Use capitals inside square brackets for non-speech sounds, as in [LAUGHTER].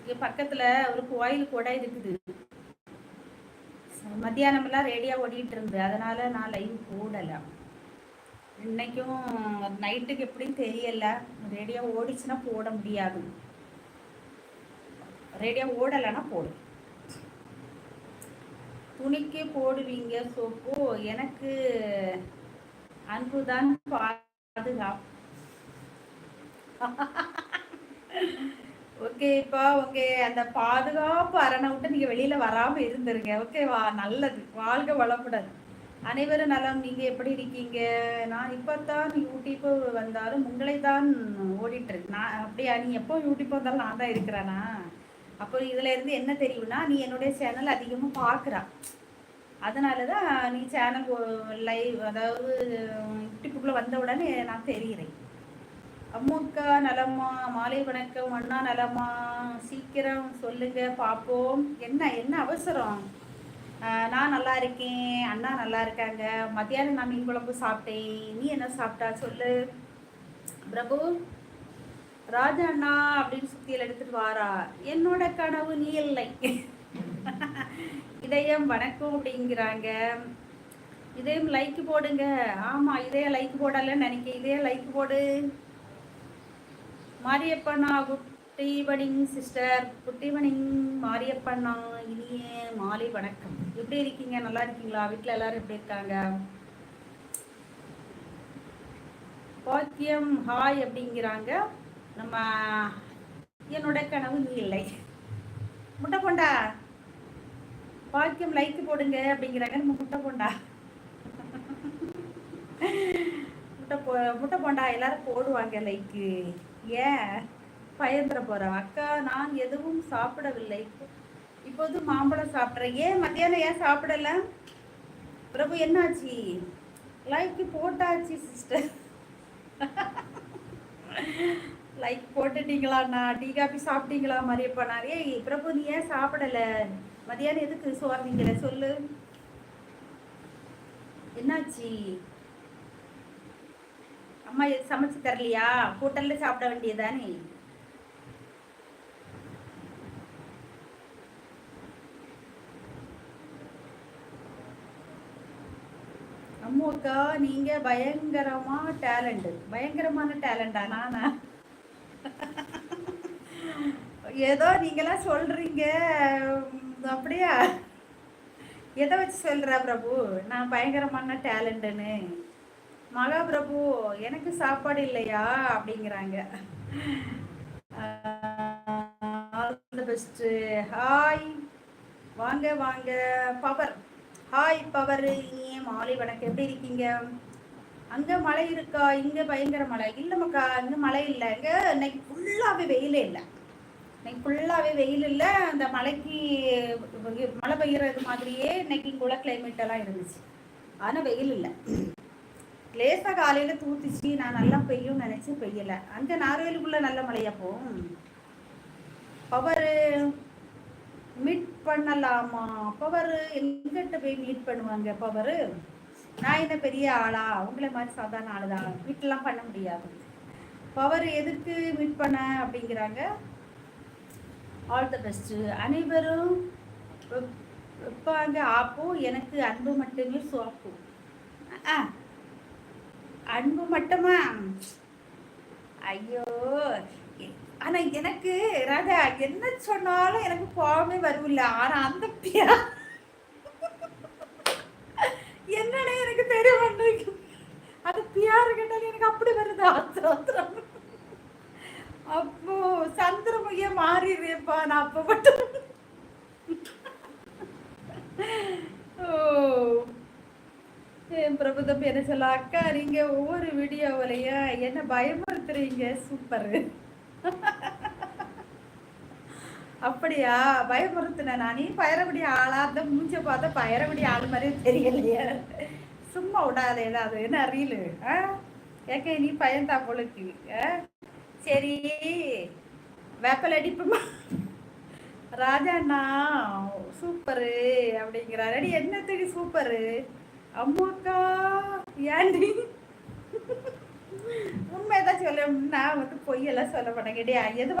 இங்கே பக்கத்தில் ஒரு கோயில் கூட இருக்குது. மத்தியானமெல்லாம் ரேடியா ஓடிட்டு இருந்து அதனால நான் லைவ் போடலை. இன்னைக்கும் நைட்டுக்கு எப்படின்னு தெரியல. ரேடியோ ஓடிச்சுன்னா போட முடியாது. ரேடியோ ஓடலைன்னா போடும் துணிக்கு போடுவீங்க சோப்பு. எனக்கு அன்புதான் பாதுகாப்பு. [LAUGHS] ஓகேப்பா ஓகே அந்த பாதுகாப்பு அரணை விட்டு நீங்கள் வெளியில் வராமல் இருந்துருங்க ஓகேவா நல்லது வாழ்க வளமுடன் அனைவரும் நலம் நீங்கள் எப்படி இருக்கீங்க நான் இப்போ தான் யூடியூப்பு வந்தாலும் உங்களை தான் ஓடிட்டுருக்கு நான் அப்படியா நீ எப்போ யூடியூப் வந்தாலும் நான் தான் இருக்கிறேனா அப்போ இதுலேருந்து என்ன தெரியும்னா நீ என்னுடைய சேனல் அதிகமாக பார்க்குறா அதனால தான் நீ சேனல் லைவ் அதாவது யூடியூப்புக்குள்ளே வந்த உடனே நான் தெரிகிறேன் அம்முக்கா நலமா மாலை வணக்கம் அண்ணா நலமா சீக்கிரம் சொல்லுங்க பார்ப்போம் என்ன என்ன அவசரம்? நான் நல்லா இருக்கேன் அண்ணா நல்லா இருக்காங்க. மத்தியானம் நான் மீன் குழம்பு சாப்பிட்டேன். நீ என்ன சாப்பிட்டா சொல்லு. பிரபு ராஜா அண்ணா அப்படின்னு சுத்தியில் எடுத்துட்டு வாரா. என்னோட கனவு நீ இல்லை. இதயம் வணக்கம் அப்படிங்கிறாங்க. இதயம் லைக் போடுங்க. ஆமா இதய லைக் போடலன்னு நினைக்க. இதய லைக் போடு. மாரியப்பண்ணா good evening sister good evening மாரியப்பண்ணா இனிய மாலை வணக்கம். எப்படி இருக்கீங்க? நல்லா இருக்கீங்களா? வீட்டில் எல்லாரும் எப்படி இருக்காங்க? பாக்கியம் ஹாய் அப்படிங்கிறாங்க. நம்ம என்னோட கனவு நீ இல்லை. முட்டை போண்டா? பாக்கியம் லைக் போடுங்க அப்படிங்கிறாங்க. நம்ம முட்டை போண்டா? முட்டை போ முட்டை போண்டா எல்லாரும் போடுவாங்க லைக்கு ஏன் பயந்துட போகிறோம் அக்கா நான் எதுவும் சாப்பிடவில்லை. இப்போது மாம்பழம் சாப்பிட்றேன். ஏன் மத்தியானம் ஏன் சாப்பிடல? பிரபு என்னாச்சு? லைக் போட்டாச்சு சிஸ்டர் லைக் போட்டுட்டீங்களாண்ணா டீ காபி சாப்பிட்டீங்களா மரியப்பா? ஏய் பிரபு நீ ஏன் சாப்பிடல? மதியானம் எதுக்கு சோர்ந்தீங்களே சொல்லு. என்னாச்சு? அம்மா சமைச்சு தரலையா? ஹோட்டல்ல சாப்பிட வேண்டியதானே? அம்மாக்கா நீங்க பயங்கரமா டேலண்ட் பயங்கரமான டேலண்டா நானா? ஏதோ நீங்களாம் சொல்றீங்க. அப்படியா? எதை வச்சு சொல்ற பிரபு? நான் பயங்கரமான டேலண்ட்டுன்னு மகாபிரபு எனக்கு சாப்பாடு இல்லையா? அப்படிங்கிறாங்க. பெஸ்ட்டு ஹாய் வாங்க வாங்க. பவர் ஹாய் பவர் இனிய மாலை வணக்கம். எப்படி இருக்கீங்க? அங்கே மழை இருக்கா? இங்கே பயங்கர மழை. இல்லை மக்கா இங்கே மழை இல்லை. இங்கே இன்னைக்கு ஃபுல்லாகவே வெயிலே இல்லை. இன்னைக்கு ஃபுல்லாகவே வெயில் இல்லை. அந்த மழைக்கு மழை பெய்யறது மாதிரியே இன்னைக்கு இங்கே உள்ள கிளைமேட் எல்லாம் இருந்துச்சு. ஆனால் வெயில் இல்லை. லேசாக காலையில் தூத்துச்சு நான் நல்லா பெய்யும் நினச்சி பெய்யலை. அங்கே நார்வேலுக்குள்ளே நல்ல மழையா போகும் பவர் மீட் பண்ணலாமா? பவர் எங்கிட்ட போய் மீட் பண்ணுவாங்க பவர்? நான் என்ன பெரிய ஆளா? அவங்கள மாதிரி சாதாரண ஆளு தான் மீட்லாம் பண்ண முடியாது. பவர் எதுக்கு மீட் பண்ண அப்படிங்கிறாங்க. ஆல் த பெஸ்ட்டு அனைவரும் வைப்பாங்க ஆப்போ எனக்கு அன்பு மட்டுமே சோப்பு. ஆ அன்பு மட்டுமா? ஐயோ. ஆனா எனக்கு ராஜா என்ன சொன்னாலும் எனக்கு கோபமே வருவில்ல. ஆனா அந்த பியா என்னடா எனக்கு தெரிய அது பியாரு கேட்டாலும் எனக்கு அப்படி வருது. ஆத்திரம் அப்போ சந்திரமுகிய மாறிடுறேப்பா நான் அப்ப மட்டும் பிரபுதம் என்ன சொல்ல அக்கா நீங்க ஒவ்வொரு வீடியோவிலையும் என்ன பயமுறுத்துறீங்க? சூப்பர் அப்படியா? பயமுறுத்தின நீ பயரபடி ஆளா அந்த மூஞ்ச பார்த்தா பயரபடி ஆள் மாதிரி தெரியலையே. சும்மா விடாத ஏதாவது என்ன ரீலு ஆ? ஏக்க நீ பயந்தா பொழுக்கு சரி. வேப்பல் அடிப்புமா? ராஜாண்ணா சூப்பரு அப்படிங்கிறாரு. என்னத்துக்கு சூப்பரு அம்மாக்கா ஏண்டி? உண்மை ஏதாச்சும் சொல்ல நான் வந்து பொய்யெல்லாம் சொல்ல மாட்டேன் எது